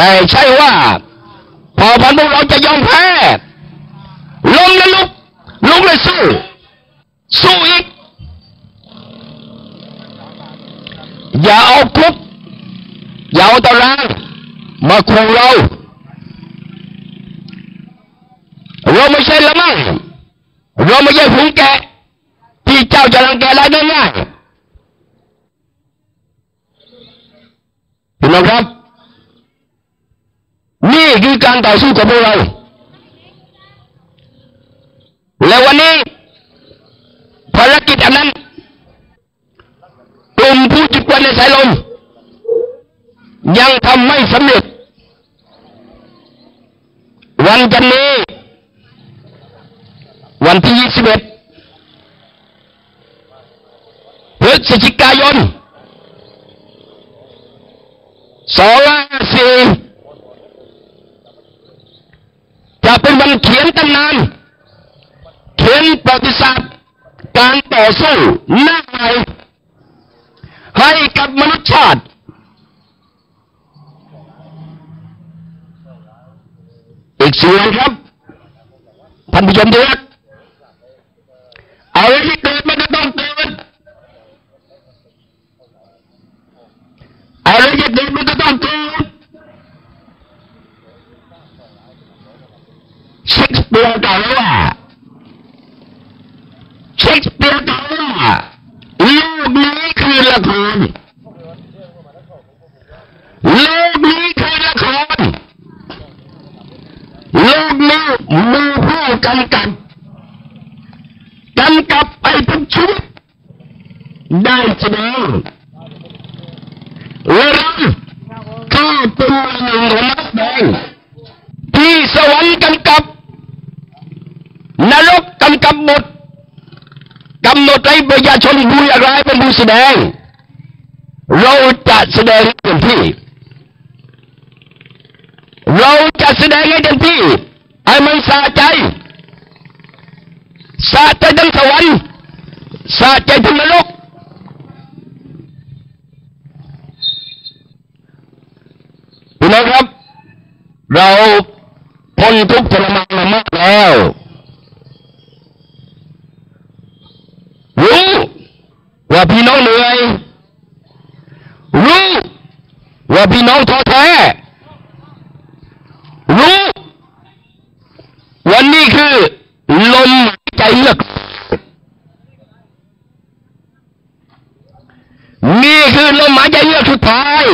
แต่ใช่ว่า พอพันพวกเราจะยอมแพ้ล้มแล้วลุกลุกเลยสู้ สู้อีก อย่าเอาคุกอย่าเอาตารางมาขู่เรา เราไม่ใช่ละมั่งเราไม่ใช่ฝูงแกะ ที่เจ้าจะรังแกได้ง่ายๆพี่น้องครับ การต่อสู้ของพวกเรา และวันนี้ภารกิจอันนั้นกลุ่มผู้จุดควันในสายลม ยังทำไม่สำเร็จ วันจันนี้ วันที่ 21พฤศจิกายน2 4เป็นวันเขียน ตำนานเขียนประวัติศาสตร์การต่อสู้หน้าใหม่ให้กับมนุษยชาติ อีกส่วนครับท่านผู้ชมที่รักอะไรที่เกิดมันก็ต้องเกิดอะไรที่เกิดมันก็ต้องเกิด เปียร์กล่าวไว้ว่าเชคสเปียร์กล่าวไว้ว่าโลกนี้คือละครโลกนี้คือละครโลกนี้มีผู้กำกับกำกับไปทุกชีวิตได้แสดงและเราก็เป็นหนึ่งของนักแสดงที่สวรรค์กำกับ กกำกับบทกำหนดให้ประชาชนดูอย่างไรเป็นผู้แสดง เราจะแสดงให้เต็มที่ เราจะแสดงให้เต็มที่ให้มันสะใจสะใจทั้งสวรรค์สะใจทั้งนรกพี่น้องครับ เราพ้นทุกข์ทรมานมามากแล้ว รู้ว่าพี่น้องเหนื่อย รู้ว่าพี่ น้องท้อแท้ รู้ วันนี้คือ ลมหายใจเลือก นี่คือลมหายใจเลือกสุดท้าย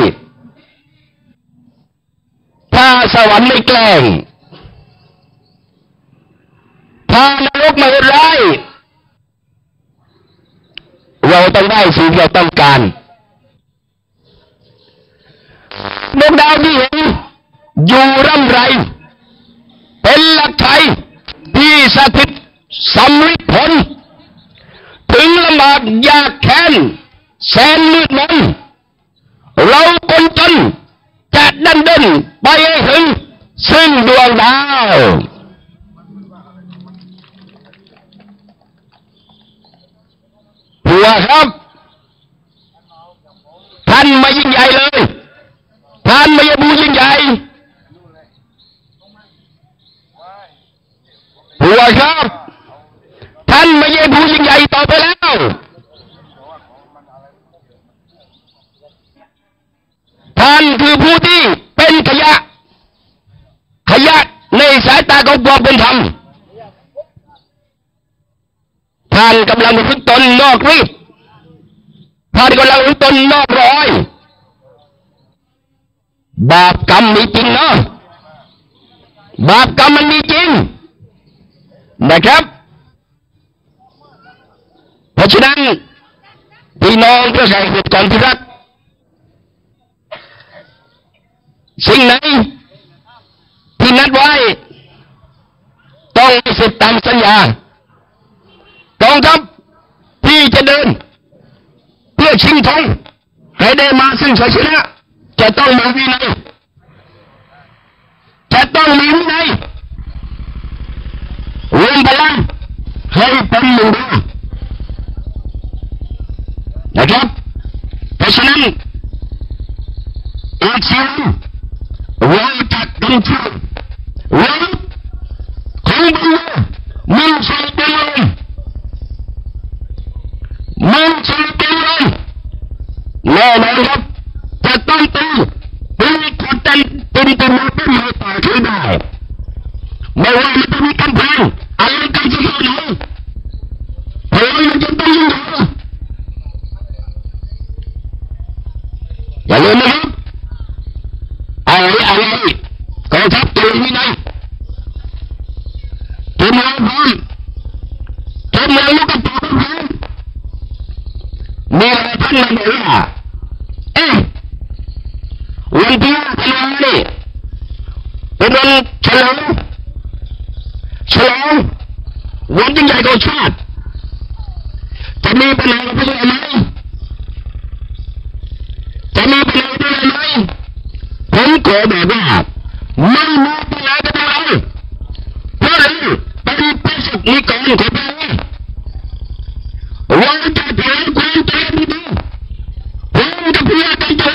ถ้าสวรรค์ไม่แกล้ง ถ้านรกไม่ร้ายเราต้องได้สิ่งที่เราต้องการ ดวงดาวที่เห็นอยู่ร่ำไร เป็นหลักชัยที่สถิตสำริดผล ถึงลำบากยากแค้นแสนมืดมนเราคนจนจะดันเดินไปให้ถึง ซึ่งดวงดาวผัวครับ ท่านไม่ยิ่งใหญ่เลย ท่านไม่ใช่ผู้ยิ่งใหญ่ผัวครับ ท่านไม่ใช่ผู้ยิ่งใหญ่ต่อไปแล้ว ท่านคือผู้ที่เป็นขยะ ขยะในสายตาของความเป็นธรรมท่านกำลังฝึกตนนอกรีดท่านกำลังฝึกตนนอกรอย บาปกรรมมีจริงเนาะบาปกรรมมันมีจริง นะครับ เพราะฉะนั้นพี่น้องเพื่อใส่เหตุก่อนที่รัก สิ่งไหนที่นัดไว้ ต้องเสร็จตามสัญญากองทัพที่จะเดิน เพื่อชิงทองให้ได้มาซึ่งชัยชนะจะต้องมีวินัยจะต้องมีวินัยรวมพลังให้เป็นหนึ่งเดียวนะครับเพราะฉะนั้นอีกสิ่ง insan wal qawmullah min syaitan min syaitan la la tetap itu perikatan perikatan เป็นวินัยเป็นระเบียบเป็นมนุษย์กับตันเองเมื่อไรท่านมาบอกว่าเอ๊ะวันที่ห้าธันวาเนี่ยเป็นวันเฉลิมเฉลิมวันยิ่งใหญ่ของชาติจะมีปัญหาอะไรไหมจะมีปัญหาอะไรไหมผมขอแบบว่าไม่มี nǹkan kò bá wà. wọ́n ń tàbí wọ́n kọ́ ń tọ́ ẹ̀dùnú. wọ́n ń tàbí wọ́n kọ́ ń tọ́.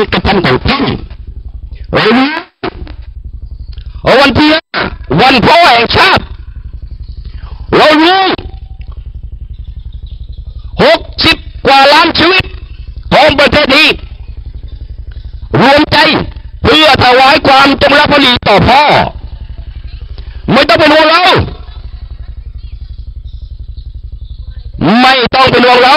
ลิตภัณฑ์ของท่านเรารู้วันที่วันพ่อแห่งชาติเรารู้หกสิบกว่าล้านชีวิตของประเทศนี้ รวมใจเพื่อถวายความจงรักภักดีต่อพ่อ ไม่ต้องเป็นห่วงเรา ไม่ต้องเป็นห่วงเรา